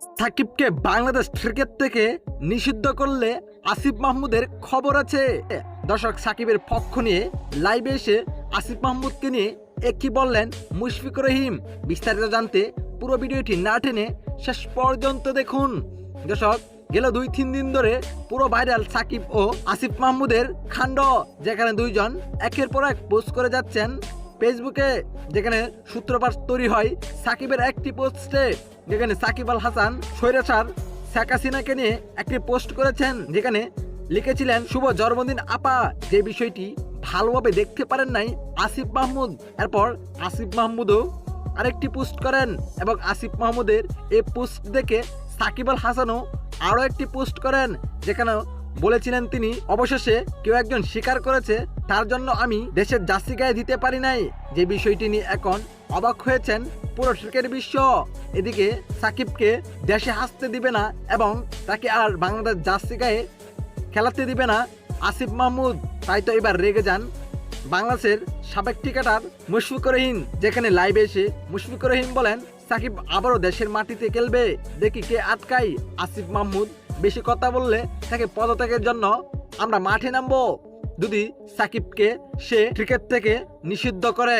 সাকিবকে বাংলাদেশ ক্রিকেট থেকে নিষিদ্ধ করলে আসিফ মাহমুদের খবর আছে। দর্শক, সাকিবের পক্ষ নিয়ে লাইভে এসে আসিফ মাহমুদকে নিয়ে একই বললেন মুশফিকুর রহিম? বিস্তারিত জানতে পুরো ভিডিওটি না টেনে শেষ পর্যন্ত দেখুন। দর্শক, গেল দুই তিন দিন ধরে পুরো ভাইরাল সাকিব ও আসিফ মাহমুদের খান্ড, যেখানে দুইজন একের পর এক পোস্ট করে যাচ্ছেন ফেসবুকে, যেখানে সূত্রপাত তৈরি হয়, সাকিবের একটি পোস্টে, যেখানে সাকিব আল হাসান সৈরাসার শেখ হাসিনাকে নিয়ে একটি পোস্ট করেছেন, যেখানে লিখেছিলেন, শুভ জন্মদিন, আপা। যে বিষয়টি ভালোভাবে দেখতে পারেন নাই আসিফ মাহমুদ। এরপর আসিফ মাহমুদও আরেকটি পোস্ট করেন এবং আসিফ মাহমুদের এই পোস্ট দেখে সাকিব আল হাসানও আরও একটি পোস্ট করেন যেখানে বলেছিলেন তিনি, অবশেষে কেউ একজন স্বীকার করেছে, তার জন্য আমি দেশের জার্সি গায়ে দিতে পারি নাই। যে বিষয়টি নিয়ে এখন অবাক হয়েছেন পুরো ক্রিকেট বিশ্ব। এদিকে সাকিবকে দেশে হাসতে দিবে না এবং তাকে আর বাংলাদেশ জার্সি গায়ে খেলাতে দিবে না আসিফ মাহমুদ। তাই তো এবার রেগে যান বাংলাদেশের সাবেক ক্রিকেটার মুশফিকুর রহিম, যেখানে লাইভে এসে মুশফিকুর রহিম বলেন, সাকিব আবারও দেশের মাটিতে খেলবে, দেখি কে আটকাই আসিফ মাহমুদ। বেশি কথা বললে তাকে পদত্যাগের জন্য আমরা মাঠে নামবো। যদি সাকিবকে সে ক্রিকেট থেকে নিষিদ্ধ করে